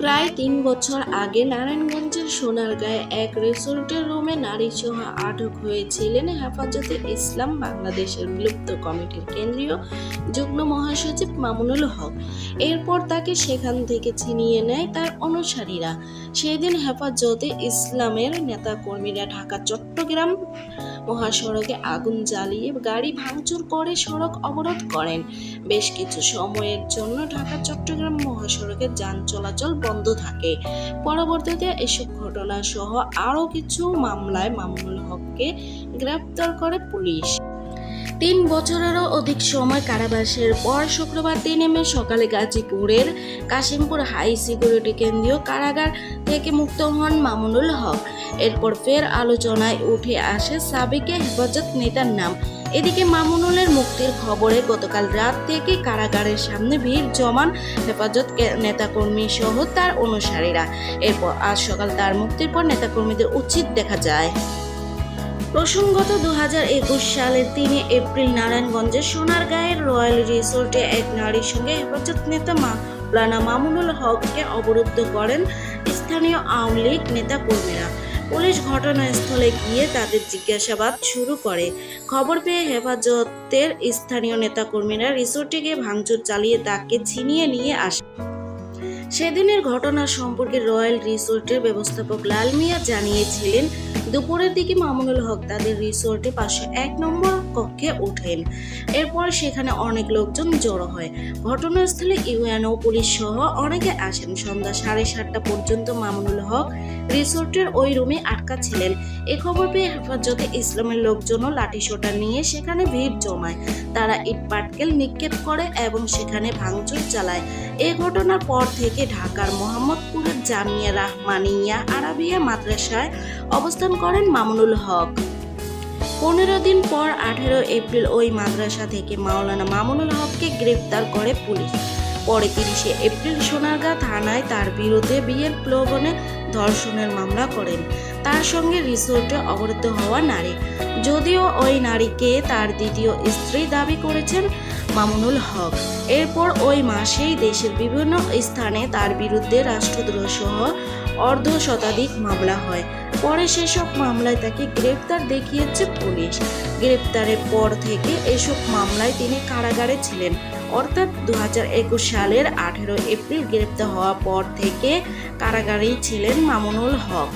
প্রায় তিন বছর আগে নারায়ণগঞ্জের সোনারগাঁয়ে এক রিসোর্টের রুমে নারীসহ আটক হয়েছিলেন হেফাজতে ইসলাম বাংলাদেশের বিলুপ্ত কমিটির কেন্দ্রীয় যুগ্ম মহাসচিব মামুনুল হক। এরপর তাকে সেখান থেকে ছিনিয়ে নেয় তার অনুসারীরা। সেদিন হেফাজতে ইসলামের নেতাকর্মীরা ঢাকা, চট্টগ্রাম মহাসড়কে আগুন জ্বালিয়ে গাড়ি ভাঙচুর করে সড়ক অবরোধ করেন। বেশ কিছু সময়ের জন্য ঢাকা চট্টগ্রাম মহাসড়কে যান চলাচল বন্ধ থাকে। পরবর্তীতে এসব ঘটনা সহ আরও কিছু মামলায় মামুনুল হককে গ্রেপ্তার করে পুলিশ। তিন বছরেরও অধিক সময় কারাবাসের পর শুক্রবার তিন মে সকালে গাজীপুরের কাশিমপুর হাই সিকিউরিটি কেন্দ্রীয় কারাগার থেকে মুক্ত হন মামুনুল হক। এরপর ফের আলোচনায় উঠে আসে সাবেকে হেফাজত নেতার নাম। এদিকে মামুনুলের মুক্তির খবরে গতকাল রাত থেকে কারাগারের সামনে ভিড় জমান হেফাজত নেতাকর্মী সহ তার অনুসারীরা। এরপর আজ সকাল তার মুক্তির পর নেতাকর্মীদের উচিত দেখা যায়। প্রসঙ্গত দু হাজার একুশ সালের তিনে এপ্রিল নারায়ণগঞ্জের সোনারগাঁয়ের রয়্যাল রিসোর্টে এক নারীর সঙ্গে হেফাজত নেতা মাওলানা মামুনুল হককে অবরুদ্ধ করেন স্থানীয় আওয়ামী লীগ নেতা কর্মীরা পুলিশ ঘটনাস্থলে গিয়ে তাদের জিজ্ঞাসাবাদ শুরু করে। খবর পেয়ে হেফাজতের স্থানীয় নেতাকর্মীরা রিসোর্টে গিয়ে ভাঙচুর চালিয়ে তাকে ছিনিয়ে নিয়ে আসে। সেদিনের ঘটনা সম্পর্কে রয়্যাল রিসোর্টের ব্যবস্থাপক লাল মিয়া জানিয়েছিলেন দুপুরের দিকে মামুনুল হক তাদের রিসোর্টে পাশে এক নম্বর কক্ষে ওঠেন। এরপর সেখানে অনেক লোকজন জড়ো হয়। ঘটনাস্থলে ইউএনও পুলিশ সহ অনেকে আসেন। সন্ধ্যা সাড়ে সাতটা পর্যন্ত মামুনুল হক রিসোর্টের ওই রুমে আটকা ছিলেন। এ খবর পেয়ে হেফাজতে ইসলামের লোকজনও লাঠিসোঁটা নিয়ে সেখানে ভিড় জমায়। তারা ইট পাটকেল নিক্ষেপ করে এবং সেখানে ভাঙচুর চালায়। এ ঘটনার পর থেকে ঢাকার মোহাম্মদপুরের জামিয়া রাহমানিয়া আরাবিয়া মাদ্রাসায় অবস্থান করেন মামুনুল হক। পনেরো দিন পর আঠেরো এপ্রিল ওই মাদ্রাসা থেকে মাওলানা মামুনুল হককে গ্রেপ্তার করে পুলিশ। পরে তিরিশে এপ্রিল সোনারগাঁ থানায় তার বিরুদ্ধে বিয়ের প্লোবনে ধর্ষণের মামলা করেন। তার সঙ্গে রিসোর্টে অবরুদ্ধ হওয়া নারী। যদিও ওই নারীকে তার দ্বিতীয় স্ত্রী দাবি করেছেন মামুনুল হক। এরপর ওই মাসেই দেশের বিভিন্ন স্থানে তার বিরুদ্ধে রাষ্ট্রদ্রোহ সহ অর্ধ শতাধিক মামলা হয়। পরে সেসব মামলায় তাকে গ্রেপ্তার দেখিয়েছে পুলিশ। গ্রেপ্তারের পর থেকে এসব মামলায় তিনি কারাগারে ছিলেন। অর্থাৎ দু হাজার একুশ সালের আঠেরো এপ্রিল গ্রেপ্তার হওয়ার পর থেকে কারাগারেই ছিলেন মামুনুল হক।